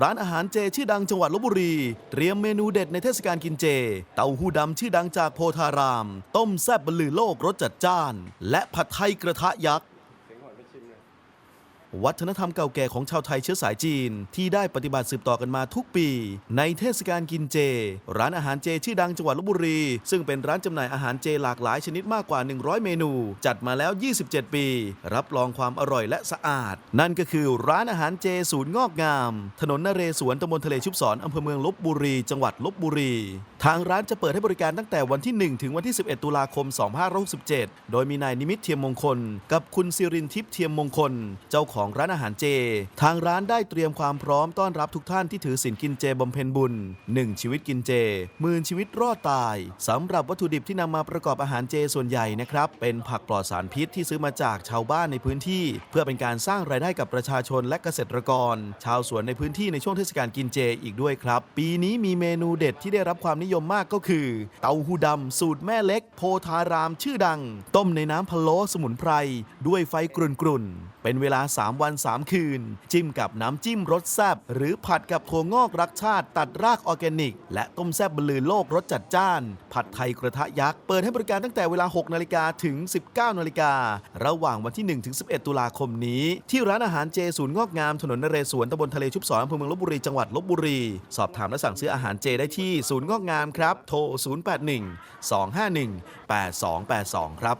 ร้านอาหารเจชื่อดังจังหวัดลบบุรี เตรียมเมนูเด็ดในเทศกาลกินเจ เต้าหู้ดำชื่อดังจากโพธาราม ต้มแซ่บบรรลือโลกรสจัดจ้าน และผัดไทยกระทะยักษ์ วัฒนธรรมเก่าแก่ของชาวไทยเชื้อสายจีน ที่ได้ปฏิบัติสืบต่อกันมาทุกปี ในเทศกาลกินเจ ร้านอาหารเจชื่อดังจังหวัดลบบุรี ซึ่งเป็นร้านจำหน่ายอาหารเจหลากหลายชนิดมากกว่า 100 เมนู จัดมาแล้ว 27 ปี รับรองความอร่อยและสะอาด นั่นก็คือร้านอาหารเจศูนย์งอกงาม ถนนนเรศวรตำบลทะเลชุบศรอำเภอเมืองลบบุรี จังหวัดลบบุรี ทางร้านจะเปิดให้บริการตั้งแต่วันที่ 1 ถึงวันที่ 11 ตุลาคม 2567 โดยมีนายนิมิตเทียมมงคล กับคุณสิรินทิพย์เทียมมงคล เจ้าของร้านอาหารเจ ทางร้านได้เตรียมความพร้อมต้อนรับทุกท่านที่ถือศีลกินเจบำเพ็ญบุญ 1 ชีวิตกินเจหมื่นชีวิตรอดตายสำหรับวัตถุดิบที่นำมาประกอบอาหารเจส่วนใหญ่นะครับ เป็นผักปลอดสารพิษที่ซื้อมาจากชาวบ้านในพื้นที่ เพื่อเป็นการสร้างรายได้กับประชาชนและเกษตรกร ชาวสวนในพื้นที่ในช่วงเทศกาลกินเจอีกด้วยครับ ปีนี้มีเมนูเด็ดที่ได้รับความนิยมมากก็คือ เต้าหู้ดำสูตรแม่เล็ก โพธารามชื่อดัง ต้มในน้ำพะโล้สมุนไพร ด้วยไฟกรุ่นๆ เป็นเวลา 3 วัน 3 คืน จิ้มกับน้ำจิ้มรสแซบหรือผัดกับถั่วงอกรักชาติตัดรากออร์แกนิก และต้มแซบบลือโลกรสจัดจ้าน ผัดไทยกระทะยักษ์เปิดให้บริการตั้งแต่เวลา 6 นาฬิกาถึง 19 นาฬิการะหว่างวันที่ 1 ถึง 11 ตุลาคมนี้ ที่ร้านอาหารเจศูนย์งอกงามถนนนเรศวรตำบลทะเลชุบศรอำเภอเมืองลบบุรีจังหวัดลบบุรี สอบถามและสั่งซื้ออาหารเจได้ที่ศูนย์งอกงามามครับ โทร 081 251 8282 ครับ